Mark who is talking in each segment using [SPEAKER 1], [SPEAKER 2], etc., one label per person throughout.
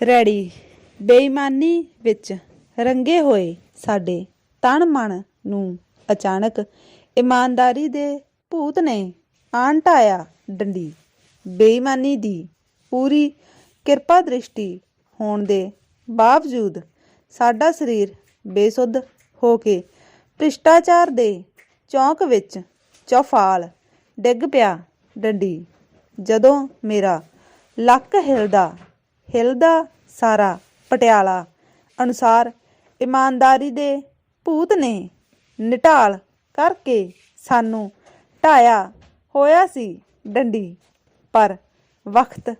[SPEAKER 1] ਰੈੜੀ। ਬੇਈਮਾਨੀ ਵਿੱਚ ਰੰਗੇ ਹੋਏ ਸਾਡੇ ਤਨ ਮਨ ਨੂੰ ਅਚਾਨਕ ਇਮਾਨਦਾਰੀ ਦੇ ਭੂਤ ਨੇ ਆਣ ਢਾਇਆ ਡੰਡੀ। ਬੇਈਮਾਨੀ ਦੀ ਪੂਰੀ ਕਿਰਪਾ ਦ੍ਰਿਸ਼ਟੀ ਹੋਣ ਦੇ ਬਾਵਜੂਦ ਸਾਡਾ ਸਰੀਰ ਬੇਸੁੱਧ ਹੋ ਕੇ ਭ੍ਰਿਸ਼ਟਾਚਾਰ ਦੇ ਚੌਂਕ ਵਿੱਚ ਚੌਫਾਲ ਡਿੱਗ ਪਿਆ ਡੰਡੀ। ਜਦੋਂ ਮੇਰਾ ਲੱਕ ਹਿਲਦਾ ਹਿਲਦਾ ਸਾਰਾ ਪਟਿਆਲਾ ਅਨੁਸਾਰ ਇਮਾਨਦਾਰੀ ਦੇ ਭੂਤ ਨੇ ਨਿਟਾਲ ਕਰਕੇ ਸਾਨੂੰ ਢਾਇਆ ਹੋਇਆ ਸੀ ਡੰਡੀ। ਪਰ ਵਕਤ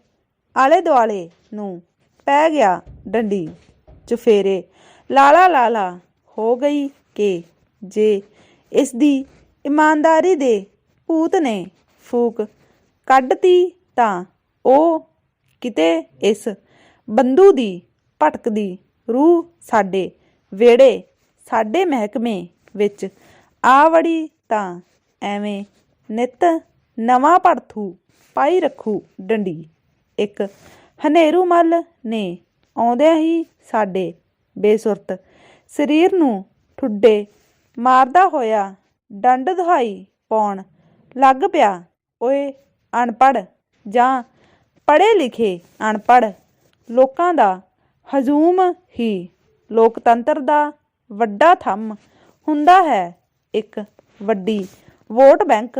[SPEAKER 1] ਆਲੇ ਦੁਆਲੇ ਨੂੰ ਪੈ ਗਿਆ ਡੰਡੀ। ਚੁਫੇਰੇ ਲਾਲਾ ਲਾਲਾ ਹੋ ਗਈ ਕਿ ਜੇ ਇਸ ਦੀ ਇਮਾਨਦਾਰੀ ਦੇ ਭੂਤ ਨੇ ਫੂਕ ਕੱਢਤੀ ਤਾਂ ਉਹ ਕਿਤੇ ਇਸ ਬੰਦੂ ਦੀ ਭਟਕਦੀ ਰੂਹ ਸਾਡੇ ਵੇੜੇ ਸਾਡੇ ਮਹਿਕਮੇ ਵਿੱਚ ਆ ਵੜੀ ਤਾਂ ਐਵੇਂ ਨਿਤ ਨਵਾਂ ਪੜਥੂ ਪਾਈ ਰੱਖੂ ਡੰਡੀ। ਇੱਕ ਹਨੇਰੂ ਮੱਲ ਨੇ ਆਉਂਦਿਆਂ ਹੀ ਸਾਡੇ ਬੇਸੁਰਤ ਸਰੀਰ ਨੂੰ ਠੁੱਡੇ ਮਾਰਦਾ ਹੋਇਆ ਡੰਡ ਦੁਹਾਈ ਪਾਉਣ ਲੱਗ ਪਿਆ। ਓਏ ਅਨਪੜ ਜਾਂ ਪੜ੍ਹੇ ਲਿਖੇ ਅਨਪੜ੍ਹ ਲੋਕਾਂ ਦਾ ਹਜੂਮ ਹੀ ਲੋਕਤੰਤਰ ਦਾ ਵੱਡਾ ਥੰਮ ਹੁੰਦਾ ਹੈ। ਇੱਕ ਵੱਡੀ ਵੋਟ ਬੈਂਕ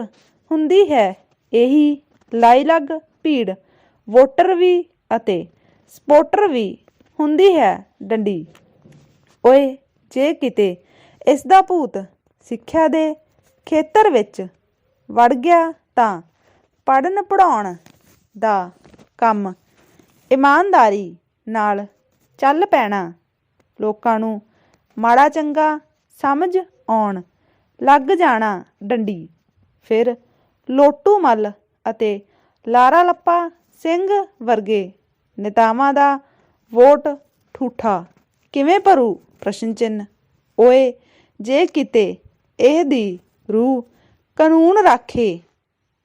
[SPEAKER 1] ਹੁੰਦੀ ਹੈ। ਇਹੀ ਲਾਈਲੱਗ ਭੀੜ, ਵੋਟਰ ਵੀ ਅਤੇ ਸਪੋਰਟਰ ਵੀ ਹੁੰਦੀ ਹੈ ਡੰਡੀ। ਓਏ, ਜੇ ਕਿਤੇ ਇਸ ਦਾ ਭੂਤ ਸਿੱਖਿਆ ਦੇ ਖੇਤਰ ਵਿੱਚ ਵੜ ਗਿਆ ਤਾਂ ਪੜਨ ਪੜਾਉਣ ਦਾ ਕੰਮ। ਇਮਾਨਦਾਰੀ ਨਾਲ ਚੱਲ ਪੈਣਾ। ਲੋਕਾਂ ਨੂੰ ਮਾੜਾ ਚੰਗਾ ਸਮਝ ਆਉਣ। ਲੱਗ ਜਾਣਾ ਡੰਡੀ। ਫਿਰ ਲੋਟੂ ਮੱਲ ਅਤੇ ਲਾਰਾ ਲੱਪਾ ਸਿੰਘ ਵਰਗੇ ਨੇਤਾਵਾਂ ਦਾ ਵੋਟ ਠੂਠਾ। ਕਿਵੇਂ ਭਰੂ ਪ੍ਰਸ਼ਨ ਚਿੰਨ ਓਏ, ਜੇ ਕਿਤੇ ਇਹ ਦੀ ਰੂਹ ਕਾਨੂੰਨ ਰਾਖੇ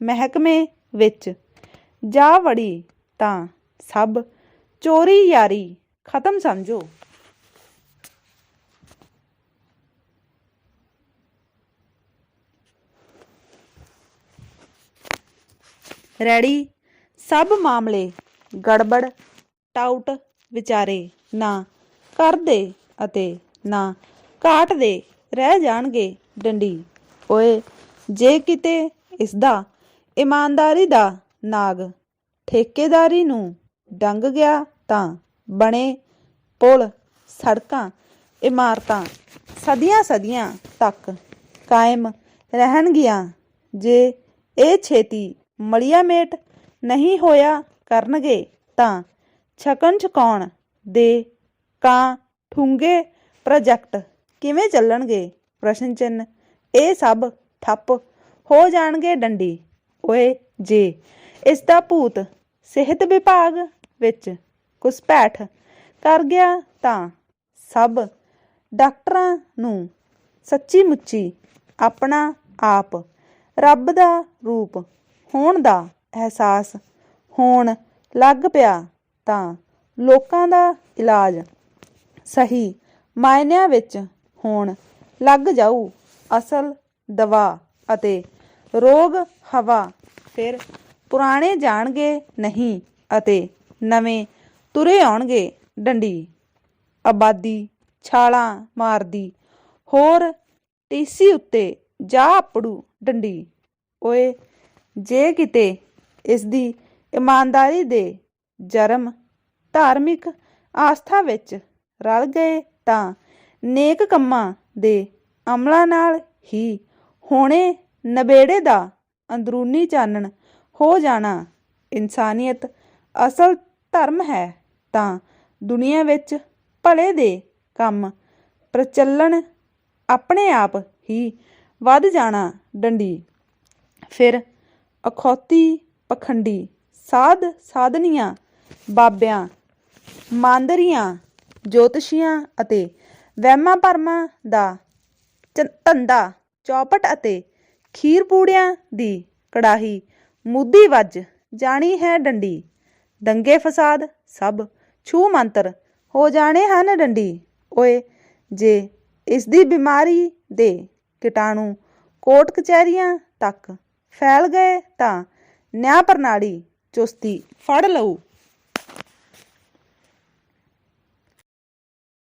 [SPEAKER 1] ਮਹਿਕਮੇ ਵਿੱਚ ਜਾ ਵੜੀ ਤਾਂ ਸਭ ਚੋਰੀ ਯਾਰੀ ਖਤਮ ਸਮਝੋ। ਰੈਡੀ? ਸਭ ਮਾਮਲੇ ਗੜਬੜ, ਟਾਊਟ ਵਿਚਾਰੇ ਨਾ ਕਰਦੇ ਅਤੇ ਨਾ ਕਾਟਦੇ ਰਹਿ ਜਾਣਗੇ ਡੰਡੀ। ਓਏ, ਜੇ ਕਿਤੇ ਇਸ ਦਾ ਇਮਾਨਦਾਰੀ ਦਾ ਨਾਗ ਠੇਕੇਦਾਰੀ ਨੂੰ ਡੰਗ ਗਿਆ ਤਾਂ ਬਣੇ ਪੁਲ, ਸੜਕਾਂ, ਇਮਾਰਤਾਂ ਸਦੀਆਂ ਸਦੀਆਂ ਤੱਕ ਕਾਇਮ ਰਹਿਣਗੀਆਂ ਜੇ ਇਹ ਛੇਤੀ ਮਲੀਆ ਮੇਟ ਨਹੀਂ ਹੋਇਆ ਕਰਨਗੇ ਤਾਂ ਛਕਣ ਛਕਾਉਣ ਦੇ ਕਾਂ ਠੁੰਗੇ ਪ੍ਰੋਜੈਕਟ ਕਿਵੇਂ ਚੱਲਣਗੇ? ਪ੍ਰਸ਼ਨ ਚਿੰਨ ਇਹ ਸਭ ਠੱਪ ਹੋ ਜਾਣਗੇ ਡੰਡੀ। ਓਏ ਜੇ ਇਸ ਦਾ ਭੂਤ ਸਿਹਤ ਵਿਭਾਗ ਵਿੱਚ ਘੁਸਪੈਠ ਕਰ ਗਿਆ ਤਾਂ ਸਭ ਡਾਕਟਰਾਂ ਨੂੰ ਸੱਚੀ ਮੁੱਚੀ ਆਪਣਾ ਆਪ ਰੱਬ ਦਾ ਰੂਪ ਹੋਣ ਦਾ ਅਹਿਸਾਸ ਹੋਣ ਲੱਗ ਪਿਆ ਤਾਂ ਲੋਕਾਂ ਦਾ ਇਲਾਜ ਸਹੀ ਮਾਇਨਿਆਂ ਵਿੱਚ ਹੋਣ ਲੱਗ ਜਾਊ। ਅਸਲ ਦਵਾ ਅਤੇ ਰੋਗ ਹਵਾ ਫਿਰ ਪੁਰਾਣੇ ਜਾਣਗੇ ਨਹੀਂ ਅਤੇ ਨਵੇਂ ਤੁਰੇ ਆਉਣਗੇ ਡੰਡੀ। ਆਬਾਦੀ ਛਾਲਾਂ ਮਾਰਦੀ। ਹੋਰ ਟੀਸੀ ਉੱਤੇ ਜਾ ਆਪੜੂ ਡੰਡੀ। ਓਏ, ਜੇ ਕਿਤੇ ਇਸ ਦੀ ਇਮਾਨਦਾਰੀ ਦੇ ਜਰਮ ਧਾਰਮਿਕ ਆਸਥਾ ਵਿੱਚ ਰਲ ਗਏ ਤਾਂ ਨੇਕ ਕੰਮਾਂ ਦੇ ਅਮਲਾਂ ਨਾਲ ਹੀ ਹੋਣੇ ਨਬੇੜੇ ਦਾ ਅੰਦਰੂਨੀ ਚਾਨਣ ਹੋ ਜਾਣਾ। ਇਨਸਾਨੀਅਤ ਅਸਲ ਧਰਮ ਹੈ ਤਾਂ ਦੁਨੀਆ ਵਿੱਚ ਭਲੇ ਦੇ ਕੰਮ ਪ੍ਰਚਲਣ ਆਪਣੇ ਆਪ ਹੀ ਵੱਧ ਜਾਣਾ ਡੰਡੀ। ਫਿਰ ਅਖੌਤੀ ਪਖੰਡੀ ਸਾਧ ਸਾਧਨੀਆਂ, ਬਾਬਿਆਂ, ਮਾਂਦਰੀਆਂ, ਜੋਤਸ਼ੀਆਂ ਅਤੇ ਵਹਿਮਾਂ ਭਰਮਾਂ ਦਾ ਚ- ਧੰਦਾ ਚੌਪਟ ਅਤੇ ਖੀਰ ਪੂੜਿਆਂ ਦੀ ਕੜਾਹੀ ਮੁੱਦੀ ਵੱਜ, ਜਾਣੀ ਹੈ ਡੰਡੀ। ਦੰਗੇ ਫਸਾਦ, ਸਭ ਛੂ ਮੰਤਰ ਹੋ ਜਾਣੇ ਹਨ ਡੰਡੀ। ਓਏ, ਜੇ ਇਸ ਦੀ ਬਿਮਾਰੀ ਦੇ ਕੀਟਾਣੂ ਕੋਟ ਕਚਹਿਰੀਆਂ ਤੱਕ ਫੈਲ ਗਏ ਤਾਂ ਨਿਆਂ ਪ੍ਰਣਾਲੀ ਚੁਸਤੀ ਫੜ ਲਊ।